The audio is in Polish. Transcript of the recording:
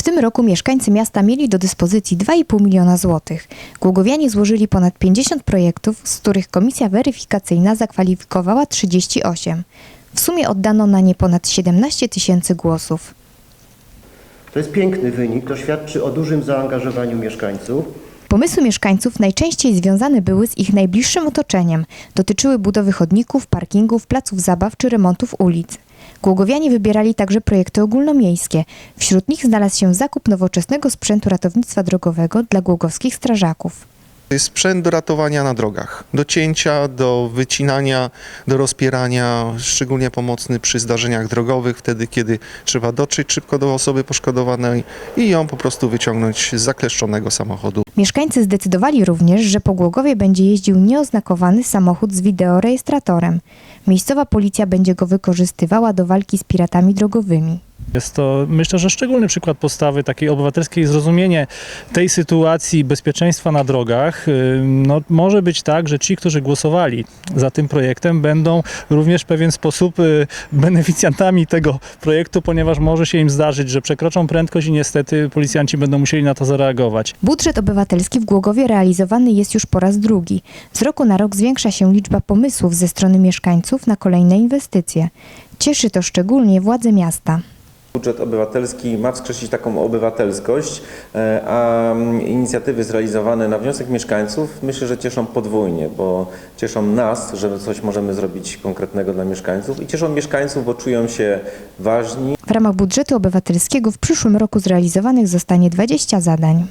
W tym roku mieszkańcy miasta mieli do dyspozycji 2,5 miliona złotych. Głogowianie złożyli ponad 50 projektów, z których komisja weryfikacyjna zakwalifikowała 38. W sumie oddano na nie ponad 17 tysięcy głosów. To jest piękny wynik, to świadczy o dużym zaangażowaniu mieszkańców. Pomysły mieszkańców najczęściej związane były z ich najbliższym otoczeniem. Dotyczyły budowy chodników, parkingów, placów zabaw czy remontów ulic. Głogowianie wybierali także projekty ogólnomiejskie. Wśród nich znalazł się zakup nowoczesnego sprzętu ratownictwa drogowego dla głogowskich strażaków. To jest sprzęt do ratowania na drogach, do cięcia, do wycinania, do rozpierania, szczególnie pomocny przy zdarzeniach drogowych, wtedy kiedy trzeba dotrzeć szybko do osoby poszkodowanej i ją po prostu wyciągnąć z zakleszczonego samochodu. Mieszkańcy zdecydowali również, że po Głogowie będzie jeździł nieoznakowany samochód z wideorejestratorem. Miejscowa policja będzie go wykorzystywała do walki z piratami drogowymi. Jest to myślę, że szczególny przykład postawy takiej obywatelskiej, zrozumienie tej sytuacji bezpieczeństwa na drogach. Yy, No, może być tak, że ci, którzy głosowali za tym projektem, będą również w pewien sposób yy, beneficjantami tego projektu, ponieważ może się im zdarzyć, że przekroczą prędkość i niestety policjanci będą musieli na to zareagować. Budżet obywatelski w Głogowie realizowany jest już po raz drugi. Z roku na rok zwiększa się liczba pomysłów ze strony mieszkańców na kolejne inwestycje. Cieszy to szczególnie władze miasta. Budżet obywatelski ma wskrzesić taką obywatelskość, e, a mm, inicjatywy zrealizowane na wniosek mieszkańców myślę, że cieszą podwójnie, bo cieszą nas, że coś możemy zrobić konkretnego dla mieszkańców i cieszą mieszkańców, bo czują się ważni. W ramach budżetu obywatelskiego w przyszłym roku zrealizowanych zostanie 20 zadań.